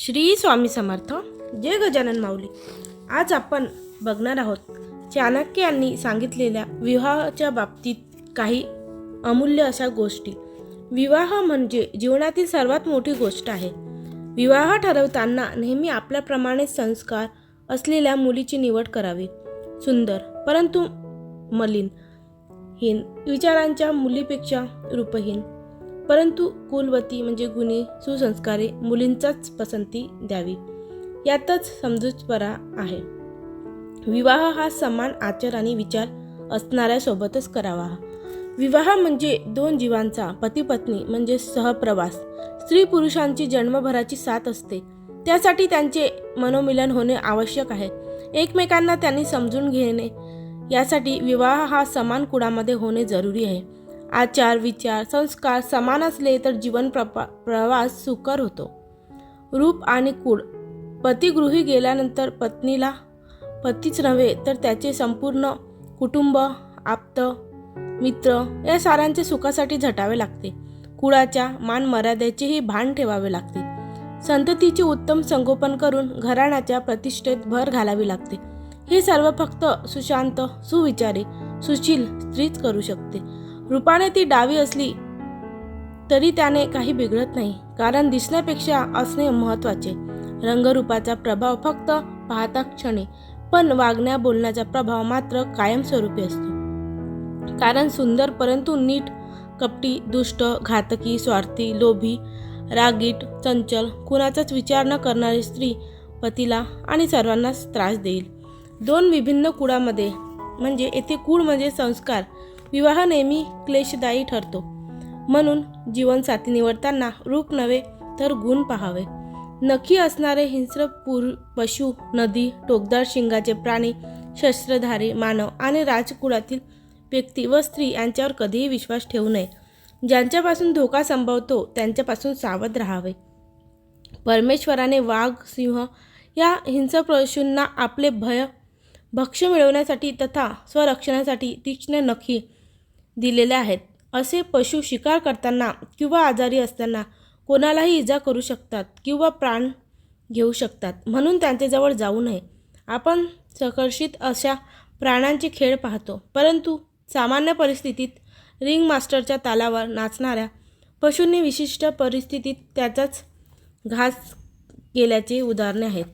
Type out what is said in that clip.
श्री स्वामी समर्थ. जय गजानन माऊली. आज आपण बघणार आहोत चाणक्य यांनी सांगितलेल्या विवाहाच्या बाबतीत काही अमूल्य अशा गोष्टी. विवाह म्हणजे जीवनातील सर्वात मोठी गोष्ट आहे. विवाह ठरवताना नेहमी आपल्याप्रमाणे संस्कार असलेल्या मुलीची निवड करावी. सुंदर परंतु मलिन. हीन. विचारांच्या मुलीपेक्षा रूपहीन. परंतु कुलवती म्हणजे गुणी सुसंस्कारे मुलींचाच पसंती द्यावी. यातच समजूतपरा आहे. विवाह हा समान आचार आणि विचार असणाऱ्या सोबतच करावा. विवाह म्हणजे दोन जीवांचा पती पत्नी म्हणजे सहप्रवास. स्त्री पुरुषांची जन्मभराची साथ असते. त्यासाठी त्यांचे मनोमिलन होणे आवश्यक आहे. एकमेकांना त्यांनी समजून घेणे यासाठी विवाह हा समान कुळामध्ये होणे जरुरी आहे. आचार विचार संस्कार समान असले तर जीवन प्रपा प्रवास सुकर होतो. रूप आणि कुळ. पतिगृही गेल्यानंतर पत्नीला पतीच नव्हे तर त्याचे संपूर्ण कुटुंब आप्त मित्र या साऱ्यांच्या सुखासाठी झटावे लागते. कुळाच्या मान मर्यादेचेही भान ठेवावे लागते. संततीचे उत्तम संगोपन करून घराण्याच्या प्रतिष्ठेत भर घालावी लागते. हे सर्व फक्त सुशांत सुविचारी सुशील स्त्रीच करू शकते. रूपाने ती डावी असली तरी त्याने काही बिघडत नाही. कारण दिसण्यापेक्षा असणे महत्त्वाचे रंगरूपाचा प्रभाव फक्त पाहता क्षणी पण वागण्या बोलण्याचा प्रभाव मात्र कायमस्वरूपी असतो. कारण सुंदर परंतु नीट कपटी दुष्ट घातकी स्वार्थी लोभी रागीट चंचल कुणाचाच विचार न करणारी स्त्री पतीला आणि सर्वांनाच त्रास देईल. दोन विभिन्न कुळामध्ये म्हणजे येथे कुळ म्हणजे संस्कार विवाह नेहमी क्लेशदायी ठरतो. म्हणून जीवनसाथी निवडताना रूप नव्हे तर गुण पाहावे. नखी असणारे हिंस्र पूर पशु नदी टोकदार शिंगाचे प्राणी शस्त्रधारी मानव आणि राजकुळातील व्यक्ती व स्त्री यांच्यावर कधीही विश्वास ठेवू नये. ज्यांच्यापासून धोका संभवतो त्यांच्यापासून सावध राहावे. परमेश्वराने वाघ सिंह या हिंसक पशूंना आपले भय भक्ष मिळवण्यासाठी तथा स्वरक्षणासाठी तीक्ष्ण नखी दिलेले आहेत. असे पशु शिकार करताना किंवा आजारी असताना कोणालाही इजा करू शकतात किंवा प्राण घेऊ शकतात. म्हणून त्यांच्याजवळ जाऊ नये. आपण सकर्षित अशा प्राण्यांचे खेळ पाहतो. परंतु सामान्य परिस्थितीत रिंग मास्टरच्या तालावर नाचणाऱ्या पशूंनी विशिष्ट परिस्थितीत त्याचाच घास केल्याची उदाहरणे आहेत.